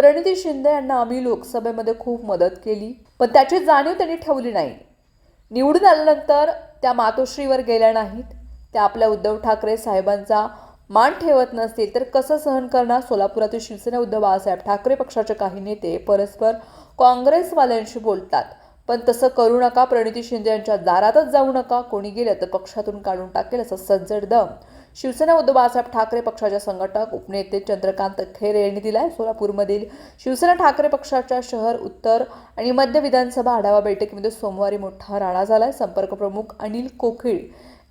प्रणिती शिंदे यांना आम्ही लोकसभेमध्ये खूप मदत केली पण त्याची जाणीव त्यांनी ठेवली नाही. निवडून आल्यानंतर त्या मातोश्रीवर गेल्या नाहीत. त्या आपल्या उद्धव ठाकरे साहेबांचा मान ठेवत नसतील तर कसं सहन करणार? सोलापुरातील शिवसेना उद्धव बाळासाहेब ठाकरे पक्षाचे काही नेते परस्पर काँग्रेसवाल्यांशी बोलतात. पण तसं करू नका प्रणिती शिंदे यांच्या दारातच जाऊ नका कोणी गेलं तर पक्षातून काढून टाकेल असं सज्जड दम. शिवसेना उद्धव बाळासाहेब ठाकरे पक्षाचे संघटक उपनेते चंद्रकांत खैरे यांनी दिलाय. सोलापूरमधील शिवसेना ठाकरे पक्षाच्या शहर उत्तर आणि मध्य विधानसभा आढावा बैठकीमध्ये सोमवारी मोठा राडा झालाय. संपर्क प्रमुख अनिल कोखिळ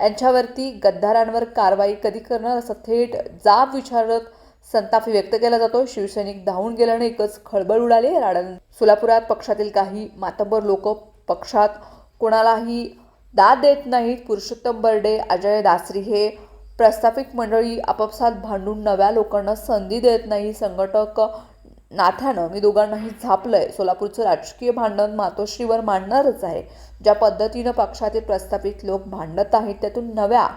यांच्यावरती गद्दारांवर कारवाई कधी करणार असं थेट जाब विचारत संताप व्यक्त केला जातो शिवसैनिक धावून गेल्याने एकच खळबळ उडाली. या सोलापुरात पक्षातील काही मातब्बर लोक पक्षात कोणालाही दाद देत नाहीत. पुरुषोत्तम बर्डे अजय दासरी हे प्रस्थापित मंडळी आपापसात भांडून नव्या लोकांना संधी देत नाही संघटक नाथ्यानं मी दोघांनाही झापलंय. सोलापूरचं राजकीय भांडण मातोश्रीवर मांडणारच आहे. ज्या पद्धतीनं पक्षातील प्रस्थापित लोक भांडत आहेत त्यातून नव्या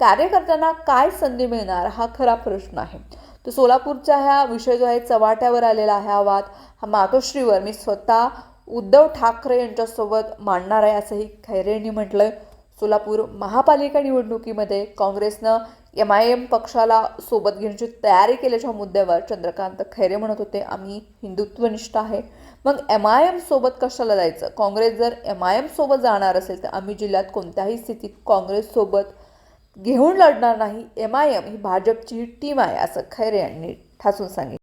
कार्यकर्त्यांना काय संधी मिळणार हा खरा प्रश्न आहे. तर सोलापूरचा ह्या विषय जो आहे चव्हाट्यावर आलेला आहे हा वाद. हा मातोश्रीवर मी स्वतः उद्धव ठाकरे यांच्यासोबत मांडणार आहे असंही खैरे यांनी आहे सोलापूर महापालिका निवडणुकीमध्ये काँग्रेसनं एम आय एम पक्षाला सोबत घेण्याची तयारी केल्याच्या मुद्द्यावर चंद्रकांत खैरे म्हणत होते आम्ही हिंदुत्वनिष्ठ आहे. मग एम आय एम सोबत कशाला जायचं? काँग्रेस जर एम आय एम सोबत जाणार असेल तर आम्ही जिल्ह्यात कोणत्याही स्थितीत काँग्रेससोबत घेऊन लढणार नाही एम आय एम ही भाजपची टीम आहे असं खैरे यांनी ठासून सांगितलं.